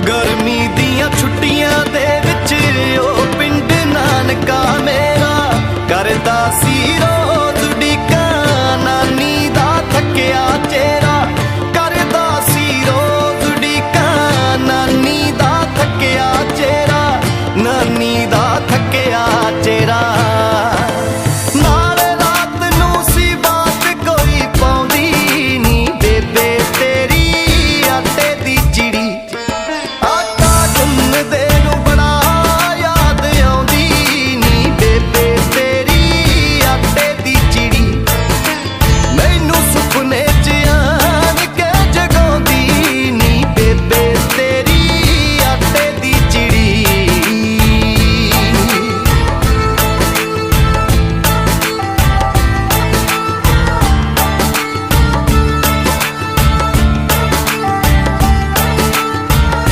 ਗਰਮੀ ਦੀਆਂ ਛੁੱਟੀਆਂ